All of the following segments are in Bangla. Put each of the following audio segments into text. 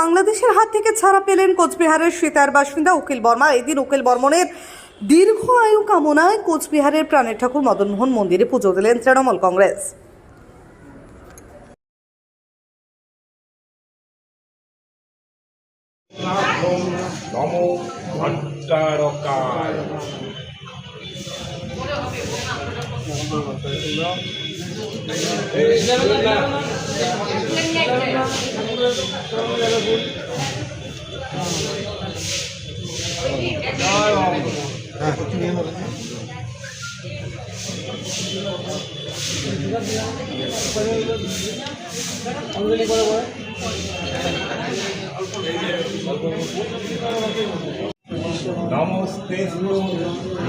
বাংলাদেশের হাত থেকে ছাড়া পেলেন কোচবিহারের সীতার বাসিন্দা উকিল বর্মা। এদিন উকিল বর্মনের দীর্ঘ আয়ু কামনায় কোচবিহারের প্রাণের ঠাকুর মদনমোহন মন্দিরে পুজো দিলেন তৃণমূল কংগ্রেস। নমো ঘণ্টারকায় নমস্তেস্তু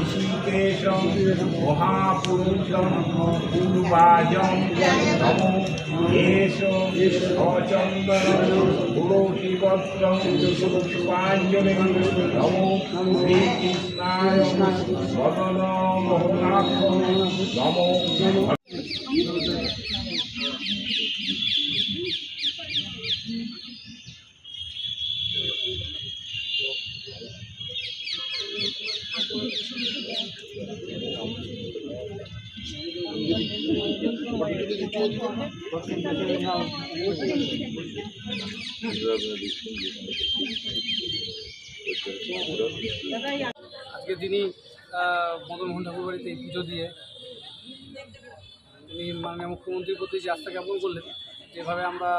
ঋষিকেশং মহাপুরুষং পূর্বাজং নমো এষ অচন্দন তুলসীপত্রং পুষ্পাঞ্জলি নমো শ্রীকৃষ্ণায় বদন মোহনাক্ষ নমো। আজকে তিনি মদনমোহন ঠাকুর বাড়িতে পুজো দিয়ে, তিনি মাননীয় মুখ্যমন্ত্রীর প্রতি যে আস্থা জ্ঞাপন করলেন, যেভাবে আমরা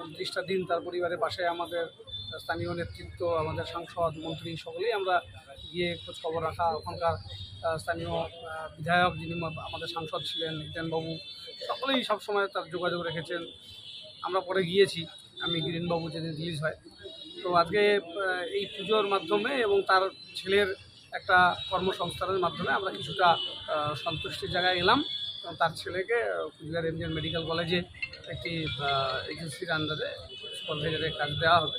উনত্রিশটা দিন তার পরিবারের পাশে আমাদের স্থানীয় নেতৃত্ব, আমাদের সাংসদ, মন্ত্রী সকলেই আমরা গিয়ে খোঁজ খবর রাখা, ওখানকার স্থানীয় বিধায়ক যিনি আমাদের সাংসদ ছিলেন হিতেনবাবু সকলেই সবসময় তার যোগাযোগ রেখেছেন। আমরা পরে গিয়েছি, আমি গিরিনবাবু যেদিন রিলিজ হয়। তো আজকে এই পুজোর মাধ্যমে এবং তার ছেলের একটা কর্মসংস্থানের মাধ্যমে আমরা কিছুটা সন্তুষ্টির জায়গায় এলাম। এবং তার ছেলেকে কুচবিহার এমজিএন মেডিকেল কলেজে একটি এজেন্সির আন্ডারে সুপারভাইজারে কাজ দেওয়া হবে।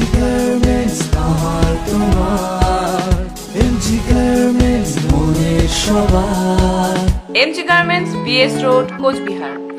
এমজি গার্মেন্টস আমার তোমার। এমজি গার্মেন্টস মনের সবার। MG garments BS road Coochbehar.